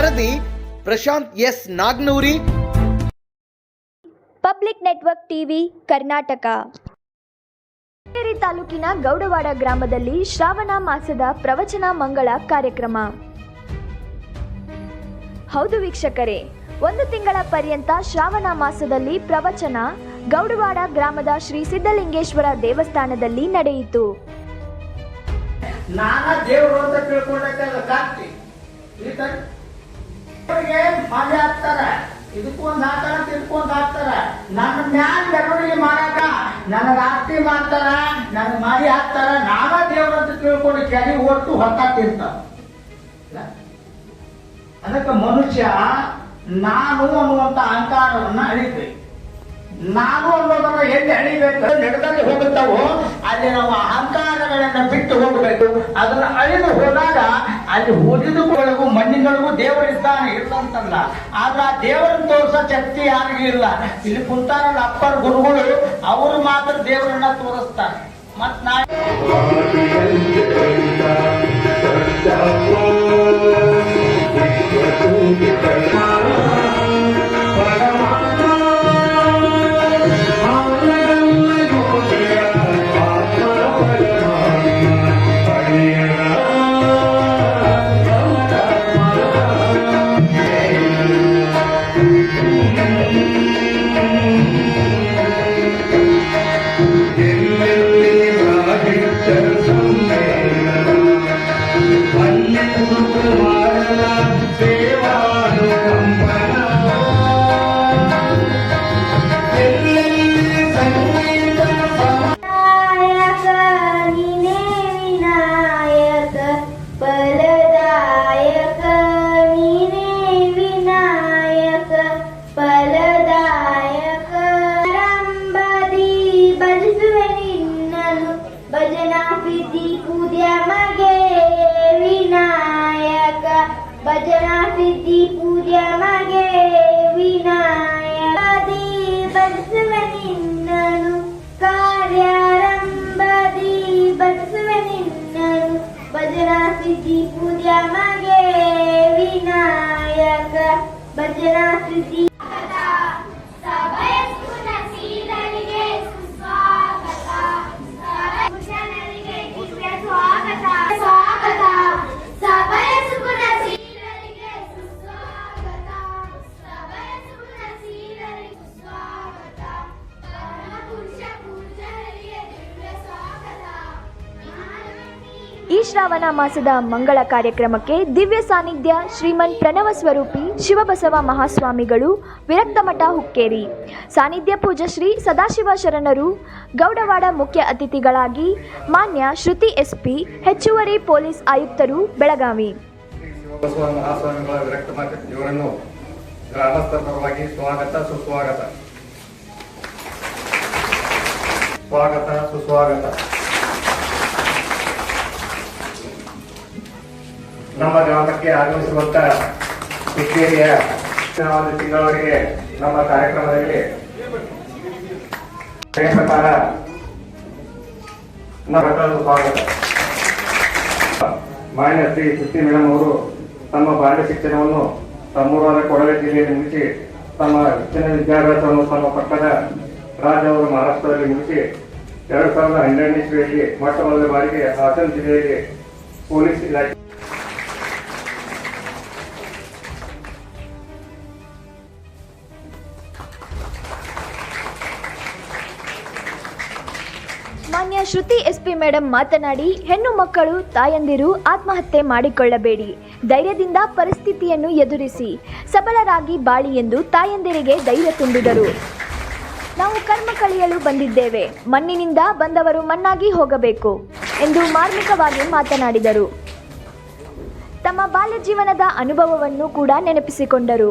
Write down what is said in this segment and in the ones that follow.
ವರದಿ Prashant S Nagnuri. Public network TV Karnataka. Haveri ತಾಲೂಕಿನ ಗೌಡವಾಡ ಗ್ರಾಮದಲ್ಲಿ ಶ್ರಾವಣ ಮಾಸದ ಪ್ರವಚನ ಮಂಗಳ ಕಾರ್ಯಕ್ರಮ. ಹೌದು ವೀಕ್ಷಕರೇ ಒಂದು ತಿಂಗಳ ಪರ್ಯಂತ ಶ್ರಾವಣ ಮಾಸದಲ್ಲಿ ಪ್ರವಚನ ಗೌಡವಾಡ ಗ್ರಾಮದ ಶ್ರೀ ಸಿದ್ಧಲಿಂಗೇಶ್ವರ ದೇವಸ್ಥಾನದಲ್ಲಿ ನಡೆಯಿತು. ನಾನ ದೇವರು ಅಂತ ತಿಳ್ಕೊಂಡೈತಲ್ಲ ದೇವ್ರಿಗೆ ಇದಕ್ಕೂ ಹಾಕ್ತಾರ ಇದಕ್ಕೊಂದ್ ಹಾಕ್ತಾರ ಒಂದು ಹಾಕ್ತಾರ ನನ್ನ ಮ್ಯಾಲ ಮೆರವಣಿಗೆ ಮಾಡಾಕ ನನಗ ಆರ್ತಿ ಮಾಡ್ತಾರ ನನ್ನ ಮಾರಿ ಹಾಕ್ತಾರ, ನಾನ ದೇವರಂತ ತಿಳ್ಕೊಂಡು ಕೆರೆ ಓಟ್ಟು ಹೊತ್ತ ತಿಂತಾವ ಅದಕ್ಕೆ ಮನುಷ್ಯ ನಾನು ಅನ್ನುವಂತ ಅಹಂಕಾರವನ್ನ ಅಳಿಬೇಕು. ನಾನು ಅನ್ನೋದನ್ನ ಎಲ್ಲಿ ಅಳಿಬೇಕು? ನೆಡದಲ್ಲಿ ಹೋಗುತ್ತವೋ ಅಲ್ಲಿ ನಾವು ಅಹಂಕಾರಗಳನ್ನ ಬಿಟ್ಟು ಹೋಗಬೇಕು. ಅದನ್ನ ಅಳಿದು ಹೋದಾಗ ಅಲ್ಲಿ ಉಳಿದುಗಳಿಗೂ ಮಣ್ಣಿನೊಳಗೂ ದೇವರಿದ್ದಾನೆ ಇರ್ತಂತಲ್ಲ ಆದ್ರೆ ಆ ದೇವರನ್ನ ತೋರಿಸೋ ಶಕ್ತಿ ಯಾರಿಗೂ ಇಲ್ಲ. ಇಲ್ಲಿ ಕುಂತಾರಲ್ಲ ಅಪ್ಪರ ಗುರುಗಳು, ಅವರು ಮಾತ್ರ ದೇವರನ್ನ ತೋರಿಸ್ತಾರೆ. ಮತ್ ನಾ ी पूद्या विनायक। भजना सिद्धि पूज्या मागे विनायकी बस्वी कार्यारं दी भजना सिद्धि पूजया ಶ್ರಾವಣ ಮಾಸದ ಮಂಗಳ ಕಾರ್ಯಕ್ರಮಕ್ಕೆ ದಿವ್ಯ ಸಾನ್ನಿಧ್ಯ ಶ್ರೀಮನ್ ಪ್ರಣವ ಸ್ವರೂಪಿ ಶಿವಬಸವ ಮಹಾಸ್ವಾಮಿಗಳು, ವಿರಕ್ತಮಠ ಹುಕ್ಕೇರಿ. ಸಾನ್ನಿಧ್ಯ ಪೂಜಶ್ರೀ ಸದಾಶಿವ ಶರಣರು, ಗೌಡವಾಡ ಮುಖ್ಯ ಅತಿಥಿಗಳಾಗಿ ಮಾನ್ಯ ಶ್ರುತಿ ಎಸ್ಪಿ, ಹೆಚ್ಚುವರಿ ಪೊಲೀಸ್ ಆಯುಕ್ತರು, ಬೆಳಗಾವಿ. ಸ್ವಾಗತ ಶಿವಬಸವ ನಮ್ಮ ಗ್ರಾಮಕ್ಕೆ ಆಗಮಿಸುವಂತ ಹುಕ್ಕೇರಿಯ ಒಂದು ತಿಂಗಳವರೆಗೆ ನಮ್ಮ ಕಾರ್ಯಕ್ರಮದಲ್ಲಿ ಪ್ರಕಾರ ಮಾನ್ಯ ಶ್ರೀ ಸುತ್ತಿ ಮೇಡಮ್ ಅವರು ತಮ್ಮ ಬಾಲ್ಯ ಶಿಕ್ಷಣವನ್ನು ತಮ್ಮೂರಾದ ಕೊಡವೆ ಜಿಲ್ಲೆಯಲ್ಲಿ ಮುಗಿಸಿ ತಮ್ಮ ಹೆಚ್ಚಿನ ವಿದ್ಯಾಭ್ಯಾಸವನ್ನು ತಮ್ಮ ಪಕ್ಕದ ರಾಜ ಅವರು ಮಹಾರಾಷ್ಟ್ರದಲ್ಲಿ ಮುಗಿಸಿ ಎರಡು ಸಾವಿರದ ಹನ್ನೆರಡನೇ ಇಸ್ವಿಯಲ್ಲಿ ಮೊಟ್ಟ ಮೊದಲ ಬಾರಿಗೆ ಹಾಸನ ಜಿಲ್ಲೆಯಲ್ಲಿ ಪೊಲೀಸ್ ಇಲಾಖೆ ಮಾನ್ಯ ಶ್ರುತಿ ಎಸ್ಪಿ ಮೇಡಮ್ ಮಾತನಾಡಿ, ಹೆಣ್ಣು ಮಕ್ಕಳು, ತಾಯಂದಿರು ಆತ್ಮಹತ್ಯೆ ಮಾಡಿಕೊಳ್ಳಬೇಡಿ. ಧೈರ್ಯದಿಂದ ಪರಿಸ್ಥಿತಿಯನ್ನು ಎದುರಿಸಿ. ಸಬಲರಾಗಿ ಬಾಳಿ ಎಂದು ತಾಯಂದಿರಿಗೆ ಧೈರ್ಯ ತುಂಬಿದರು. ನಾವು ಕರ್ಮ ಕಳೆಯಲು ಬಂದಿದ್ದೇವೆ. ಮಣ್ಣಿನಿಂದ ಬಂದವರು ಮಣ್ಣಾಗಿ ಹೋಗಬೇಕು ಎಂದು ಮಾರ್ಮಿಕವಾಗಿ ಮಾತನಾಡಿದರು. ತಮ್ಮ ಬಾಲ್ಯ ಜೀವನದ ಅನುಭವವನ್ನು ಕೂಡ ನೆನಪಿಸಿಕೊಂಡರು.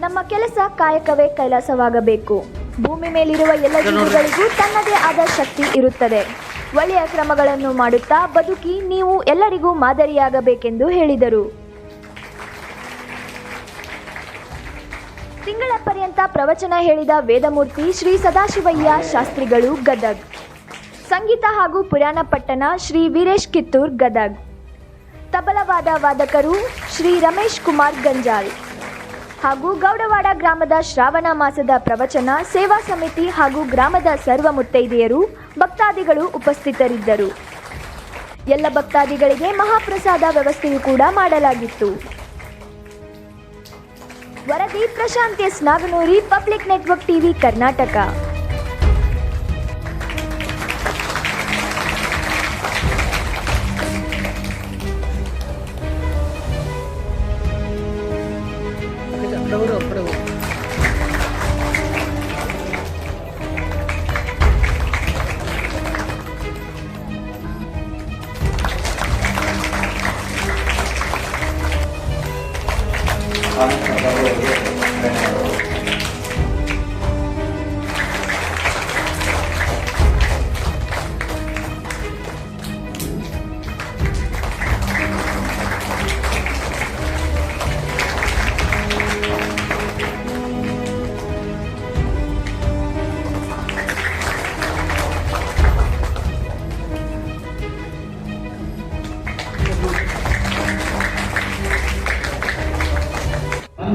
ನಮ್ಮ ಕೆಲಸ ಕಾಯಕವೇ ಕೈಲಾಸವಾಗಬೇಕು. ಭೂಮಿ ಮೇಲಿರುವ ಎಲ್ಲ ಜೀವಿಗಳಿಗೂ ತನ್ನದೇ ಆದ ಶಕ್ತಿ ಇರುತ್ತದೆ. ಒಳ್ಳೆಯ ಕ್ರಮಗಳನ್ನು ಮಾಡುತ್ತಾ ಬದುಕಿ ನೀವು ಎಲ್ಲರಿಗೂ ಮಾದರಿಯಾಗಬೇಕೆಂದು ಹೇಳಿದರು. ತಿಂಗಳ ಪರ್ಯಂತ ಪ್ರವಚನ ಹೇಳಿದ ವೇದಮೂರ್ತಿ ಶ್ರೀ ಸದಾಶಿವಯ್ಯ ಶಾಸ್ತ್ರಿಗಳು ಗದಗ್. ಸಂಗೀತ ಹಾಗೂ ಪುರಾಣ ಪಟ್ಟಣ ಶ್ರೀ ವೀರೇಶ್ ಕಿತ್ತೂರ್ ಗದಗ್. ತಬಲವಾದ ವಾದಕರು ಶ್ರೀ ರಮೇಶ್ ಕುಮಾರ್ ಗಂಜಾಲ್ ಹಾಗೂ ಗೌಡವಾಡ ಗ್ರಾಮದ ಶ್ರಾವಣ ಮಾಸದ ಪ್ರವಚನ ಸೇವಾ ಸಮಿತಿ ಹಾಗೂ ಗ್ರಾಮದ ಸರ್ವ ಮುತ್ತೈದೆಯರು, ಭಕ್ತಾದಿಗಳು ಉಪಸ್ಥಿತರಿದ್ದರು. ಎಲ್ಲ ಭಕ್ತಾದಿಗಳಿಗೆ ಮಹಾಪ್ರಸಾದ ವ್ಯವಸ್ಥೆಯೂ ಕೂಡ ಮಾಡಲಾಗಿತ್ತು. ವರದಿ Prashant S Naganuri public network TV Karnataka.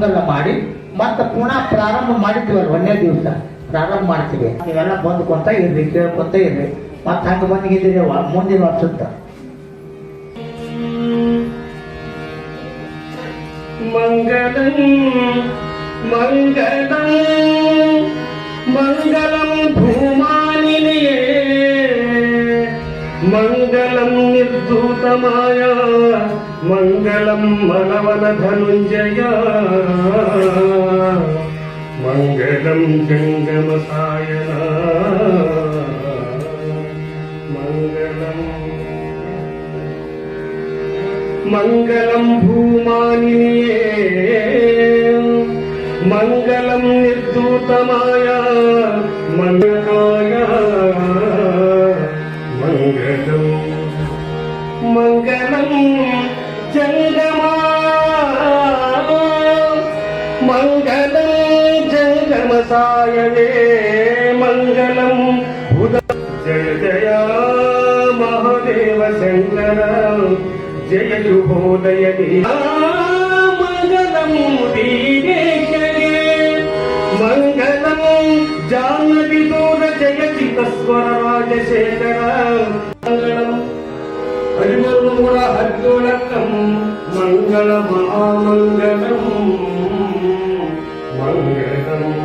ಮಂಗಲ ಮಾಡಿ, ಮತ್ತೆ ಪುನಃ ಪ್ರಾರಂಭ ಮಾಡಿದ್ವಿ ಒಂದೇ ದಿವಸ. ಪ್ರಾರಂಭ ಮಾಡ್ತೀವಿ. ನೀವೆಲ್ಲ ಬಂದ್ಕೊಂತ ಇರ್ರಿ, ಕೇಳ್ಕೊಂತ ಇರ್ರಿ. ಮತ್ತೆ ಹಂಗೆ ಬಂದಿದ್ದೀರಿ ಮುಂದಿನ ವರ್ಷದ ಮಂಗಳಂ ಮಂಗಳಂ மங்களம் பூமானிலேயே மங்களம் நிர்தூதமாயா मङ्गलं मनवनधनुञ्जय मङ्गलं जङ्गमसायना मङ्गलम् मङ्गलं भूमानिये मङ्गलं निर्दूतमाया मङ्गलाय मङ्गलं జంగమా మంగళం జంగమసాయే మంగళం ఉద జయ జయ మహాదేవ శంకర జయ శుభోదయ మంగళం దీనేశ్వరే మంగళం జానవి దూర జయ కూడా హరిగోళం மங்களம் ஆமங்கலம் மங்களம்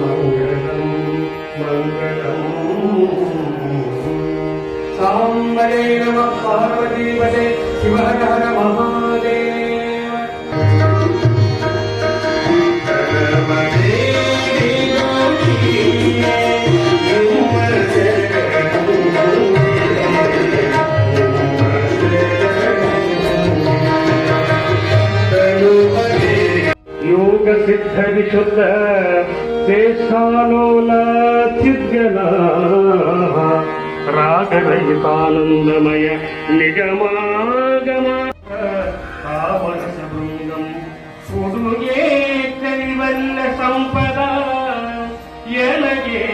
மங்களம் மங்களம். சாம்பலே நம பார்வதி பதே சிவஹர மகாதேவ அமிர்தானந்தமய நிகமாகமா. கொடுங்கே தெரிவல்ல சம்பதா. எனகே